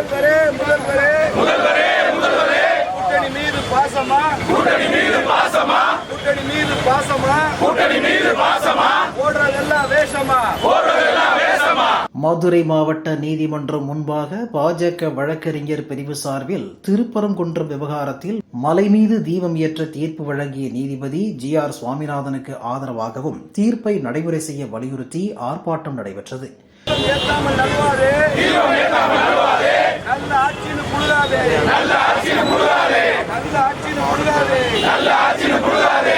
முதல்வரே முதல்வரே. முதல்வரே முதல்வரே கூட்டணி மீது பாசமா? கூட்டணி மீது பாசமா? கூட்டணி மீது பாசமா கூட்டணி மீது பாசமா போடுறதெல்லாம் வேஷமா? மதுரை மாவட்ட நீதிமன்றம் முன்பாக பாஜக வழக்கறிஞர் பிரிவு சார்பில் திருப்பரங்குன்றம் விவகாரத்தில் மலை மீது தீபம் ஏற்ற தீர்ப்பு வழங்கிய நீதிபதி ஜி ஆர் சுவாமிநாதனுக்கு ஆதரவாகவும் தீர்ப்பை நடைமுறை செய்ய வலியுறுத்தி ஆர்ப்பாட்டம் நடைபெற்றது. நல்ல ஆட்சின்னு புழுகாதே. நல்ல ஆட்சின்னு புழுகாதே. நல்ல ஆட்சின்னு புழுகாதே.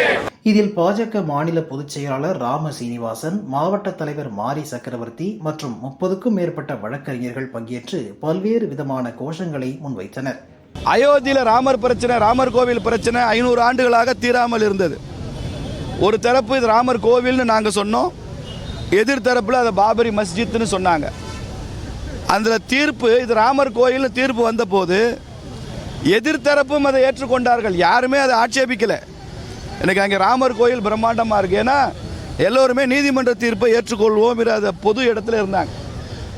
இதில் பாஜக மாநில பொதுச் செயலாளர் ராம சீனிவாசன் மாவட்ட தலைவர் மாரி சக்கரவர்த்தி மற்றும் முப்பதுக்கும் மேற்பட்ட வழக்கறிஞர்கள் பங்கேற்று பல்வேறு விதமான கோஷங்களை முன்வைத்தனர். அயோத்தியில் ராமர் பிரச்சனை ராமர் கோவில் பிரச்சனை ஐநூறு ஆண்டுகளாக தீராமல் இருந்தது. ஒரு தரப்பு இது ராமர் கோவில்னு நாங்கள் சொன்னோம் எதிர் தரப்பில் அதை பாபரி மஸ்ஜித்னு சொன்னாங்க. அந்த தீர்ப்பு இது ராமர் கோயில்னு தீர்ப்பு வந்தபோது எதிர்த்தரப்பும் அதை ஏற்றுக்கொண்டார்கள். யாருமே அதை ஆட்சேபிக்கலை. எனக்கு அங்கே ராமர் கோயில் பிரம்மாண்டமாக இருக்கு. ஏன்னா எல்லோருமே நீதிமன்ற தீர்ப்பை ஏற்றுக்கொள்வோம் அந்த பொது இடத்துல இருந்தாங்க.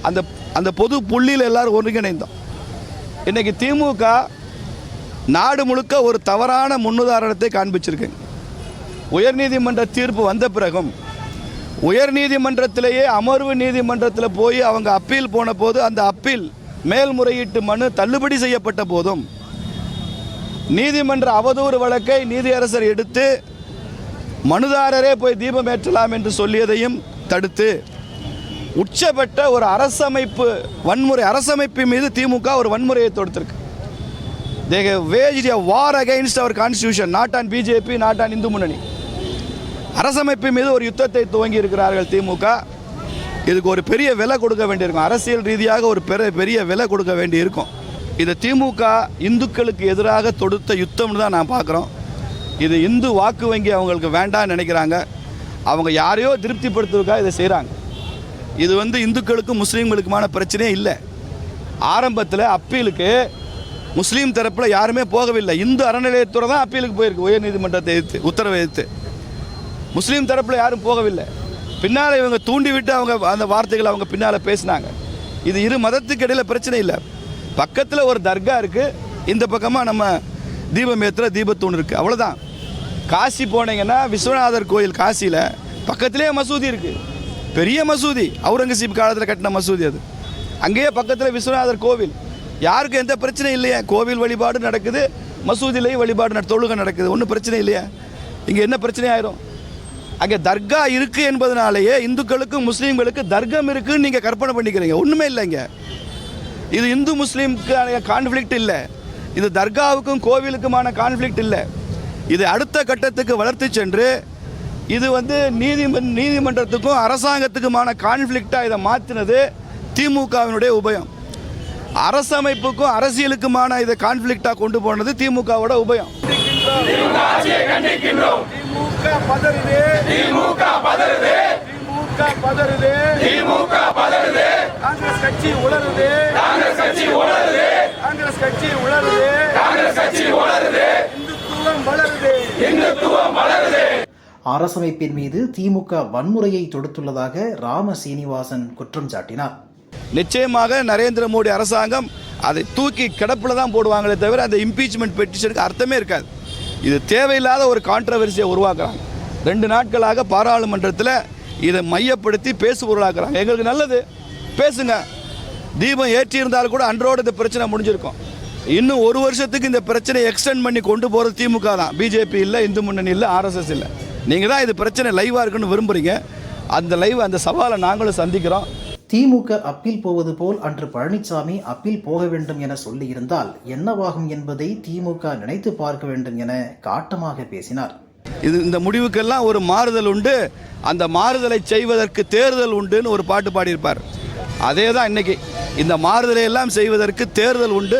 அந்த அந்த பொது புள்ளியில் எல்லாரும் ஒருங்கிணைந்தோம். இன்றைக்கி திமுக நாடு முழுக்க ஒரு தவறான முன்னுதாரணத்தை காண்பிச்சிருக்குங்க உயர்நீதிமன்ற தீர்ப்பு வந்த பிறகும் உயர் நீதிமன்றத்திலேயே அமர்வு நீதிமன்றத்தில் போய் அவங்க அப்பீல் போன போது அந்த அப்பீல் மேல்முறையீட்டு மனு தள்ளுபடி செய்யப்பட்ட போதும். நீதிமன்ற அவதூறு வழக்கை நீதியரசர் எடுத்து மனுதாரரே போய் தீபம் ஏற்றலாம் என்று சொல்லியதையும் தடுத்து உச்சப்பட்ட ஒரு அரசமைப்பு வன்முறை அரசமைப்பு மீது திமுக ஒரு வன்முறையை தொடுத்திருக்கு. They wage a war against our constitution not on BJP not on Hindu Munnani அரசமைப்பு மீது ஒரு யுத்தத்தை துவங்கி இருக்கிறார்கள் திமுக. இதுக்கு ஒரு பெரிய விலை கொடுக்க வேண்டியிருக்கும். அரசியல் ரீதியாக ஒரு பெரிய பெரிய விலை கொடுக்க வேண்டியிருக்கும். இது திமுக இந்துக்களுக்கு எதிராக தொடுத்த யுத்தம்னு தான் நான் பார்க்குறோம். இது இந்து வாக்கு வங்கி அவங்களுக்கு வேண்டாம்னு நினைக்கிறாங்க. அவங்க யாரையோ திருப்திப்படுத்துவதற்காக இதை செய்கிறாங்க. இது வந்து இந்துக்களுக்கும் முஸ்லீம்களுக்குமான பிரச்சனையே இல்லை. ஆரம்பத்தில் அப்பீலுக்கு முஸ்லீம் தரப்பில் யாருமே போகவில்லை. இந்து அறநிலையத்துறை தான் அப்பீலுக்கு போயிருக்கு. உயர்நீதிமன்றத்தை எதிர்த்து உத்தரவை எதிர்த்து. முஸ்லீம் தரப்பில் யாரும் போகவில்லை. பின்னால் இவங்க தூண்டிவிட்டு அவங்க அந்த வார்த்தைகளை அவங்க பின்னால் பேசினாங்க. இது இரு மதத்துக்கு இடையில் பிரச்சனை இல்லை. பக்கத்தில் ஒரு தர்கா இருக்குது இந்த பக்கமாக நம்ம தீபம் ஏற்றுற தீபத்தூண் இருக்குது அவ்வளோதான் காசி போனீங்கன்னா விஸ்வநாதர் கோயில் காசியில் பக்கத்திலே மசூதி இருக்குது பெரிய மசூதி. அவுரங்கசீப் காலத்தில் கட்டின மசூதி அது. அங்கேயே பக்கத்தில் விஸ்வநாதர் கோவில். யாருக்கும் எந்த பிரச்சனையும் இல்லையா. கோவில் வழிபாடு நடக்குது. மசூதிலேயும் வழிபாடு நட- தொழுகை நடக்குது. ஒன்றும் பிரச்சனை இல்லையா. இங்கே என்ன பிரச்சனை ஆயிரும்? அங்கே தர்கா இருக்குது என்பதனாலேயே இந்துக்களுக்கும் முஸ்லீம்களுக்கு தர்க்கம் இருக்குன்னு நீங்கள் கற்பனை பண்ணிக்கிறீங்க. ஒன்றுமே இல்லைங்க இது இந்து முஸ்லீமுக்கு கான்ஃப்ளிக்ட் இல்லை. இது தர்காவுக்கும் கோவிலுக்குமான கான்ஃப்ளிக்ட் இல்லை. இது அடுத்த கட்டத்துக்கு வளர்த்து சென்று இது வந்து நீதி நீதிமன்றத்துக்கும் அரசாங்கத்துக்குமான கான்ஃப்ளிக்டாக இதை மாற்றினது திமுகவினுடைய உபயம். அரசமைப்புக்கும் அரசியலுக்குமான இதை கான்ஃப்ளிக்டாக கொண்டு போனது திமுகவோட உபயம். திமுக பதறுதே. திமுக பதறுதே. திமுக பதறுதே. திமுக பதறுதே. காங்கிரஸ் கட்சி உளறுதே. காங்கிரஸ் கட்சி உளறுதே. காங்கிரஸ் கட்சி உளறுதே. காங்கிரஸ் கட்சி உளறுதே. இந்துத்துவம் வளருதே. இந்துத்துவம் வளருதே. அரசமைப்பின் மீது திமுக வன்முறையை தொடுத்துள்ளதாக ராம சீனிவாசன் குற்றம் சாட்டினார். நிச்சயமாக நரேந்திர மோடி அரசாங்கம் அதை தூக்கி கிடப்பில் தான் போடுவாங்களே தவிர அந்த இம்பீச்மெண்ட் பெட்டிஷனுக்கு அர்த்தமே இருக்காது. இது தேவையில்லாத ஒரு கான்ட்ரவர்சியை உருவாக்குறாங்க. ரெண்டு நாட்களாக பாராளுமன்றத்தில் இதை மையப்படுத்தி பேசுபொருளாக்குறாங்க. எங்களுக்கு நல்லது. பேசுங்க. தீபம் ஏற்றி கூட அன்றோடு இந்த பிரச்சனை முடிஞ்சிருக்கும். இன்னும் ஒரு வருஷத்துக்கு இந்த பிரச்சனையை எக்ஸ்டெண்ட் பண்ணி கொண்டு போகிறது திமுக தான். பிஜேபி இல்லை இந்து முன்னணி இல்லை ஆர்எஸ்எஸ் இல்லை. நீங்கள் தான் இது பிரச்சனை லைவாக இருக்குன்னு விரும்புகிறீங்க அந்த லைவ் அந்த சவாலை நாங்களும் சந்திக்கிறோம். திமுக அப்பீல் போவது போல் அன்று பழனிசாமி அப்பீல் போக வேண்டும் என சொல்லியிருந்தால் என்னவாகும் என்பதை திமுக நினைத்து பார்க்க வேண்டும் என காட்டமாக பேசினார். இது இந்த முடிவுக்கெல்லாம் ஒரு மாறுதல் உண்டு. அந்த மாறுதலை செய்வதற்கு தேர்தல் உண்டுன்னு ஒரு பாட்டு பாடியிருப்பார். அதே தான் இன்னைக்கு. இந்த மாறுதலை எல்லாம் செய்வதற்கு தேர்தல் உண்டு.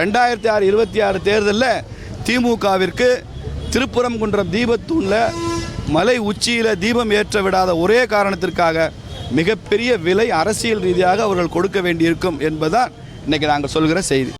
ரெண்டாயிரத்தி ஆறு இருபத்தி ஆறு தேர்தலில் திமுகவிற்கு திருப்புறங்குன்றம் தீபத்தூணில் மலை உச்சியில் தீபம் ஏற்ற விடாத ஒரே காரணத்திற்காக மிகப்பெரிய விலை அரசியல் ரீதியாக அவர்கள் கொடுக்க வேண்டியிருக்கும் என்பதுதான் இன்றைக்கி நாங்கள் சொல்கிற செய்தி.